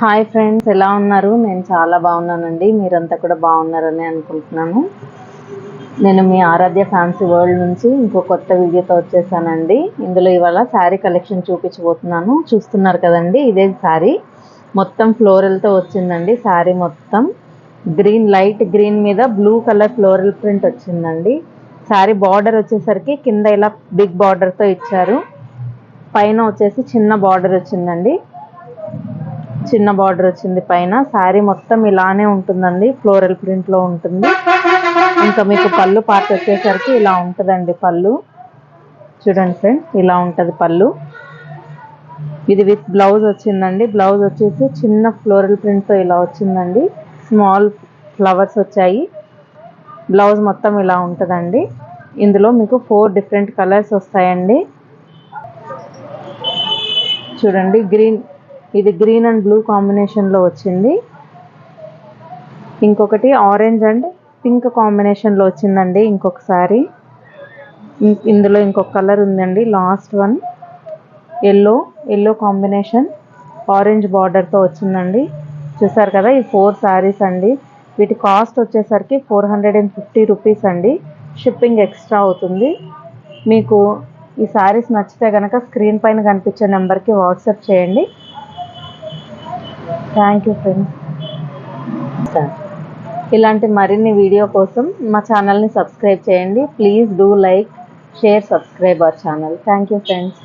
Hi friends ఎలా ఉన్నారు? నేను చాలా బాగున్నానండి. మీరంతా కూడా బాగున్నారని అనుకుంటున్నాను. నేను మీ ఆరాధ్య ఫ్యాన్సీ వరల్డ్ నుంచి ఇంకో కొత్త వీడియోతో వచ్చేసానండి. ఇందులో ఇవాళ శారీ కలెక్షన్ చూపించబోతున్నాను. చూస్తున్నారు కదండి ఇదే శారీ. మొత్తం ఫ్లోరల్తో వచ్చిందండి. శారీ మొత్తం గ్రీన్ లైట్ గ్రీన్ మీద బ్లూ కలర్ ఫ్లోరల్ ప్రింట్ వచ్చిందండి. శారీ బార్డర్ వచ్చేసరికి కింద ఇలా బిగ్ బార్డర్తో ఇచ్చారు. పైన వచ్చేసి చిన్న బార్డర్ వచ్చిందండి. చిన్న బార్డర్ వచ్చింది పైన. శారీ మొత్తం ఇలానే ఉంటుందండి. ఫ్లోరల్ ప్రింట్లో ఉంటుంది. ఇంకా మీకు పళ్ళు పార్ట్ వచ్చేసరికి ఇలా ఉంటుందండి పళ్ళు. చూడండి ఫ్రెండ్స్ ఇలా ఉంటుంది పళ్ళు. ఇది విత్ బ్లౌజ్ వచ్చిందండి. బ్లౌజ్ వచ్చేసి చిన్న ఫ్లోరల్ ప్రింట్తో ఇలా వచ్చిందండి. స్మాల్ ఫ్లవర్స్ వచ్చాయి. బ్లౌజ్ మొత్తం ఇలా ఉంటుందండి. ఇందులో మీకు ఫోర్ డిఫరెంట్ కలర్స్ వస్తాయండి. చూడండి గ్రీన్ ఇది గ్రీన్ అండ్ బ్లూ కాంబినేషన్లో వచ్చింది. ఇంకొకటి ఆరెంజ్ అండ్ పింక్ కాంబినేషన్లో వచ్చిందండి ఇంకొకసారి. ఇందులో ఇంకొక కలర్ ఉందండి last one. Yellow yellow combination orange బార్డర్తో వచ్చిందండి. చూసారు కదా ఈ ఫోర్ శారీస్ అండి. వీటి కాస్ట్ వచ్చేసరికి four hundred and fifty rupees అండి. షిప్పింగ్ ఎక్స్ట్రా అవుతుంది. మీకు ఈ శారీస్ నచ్చితే కనుక స్క్రీన్ పైన కనిపించే నెంబర్కి వాట్సాప్ చేయండి. థ్యాంక్ యూ ఫ్రెండ్స్ ఇలాంటి మరిన్ని వీడియో కోసం మా ఛానల్ని సబ్స్క్రైబ్ చేయండి. Please do like share subscribe our channel thank you friends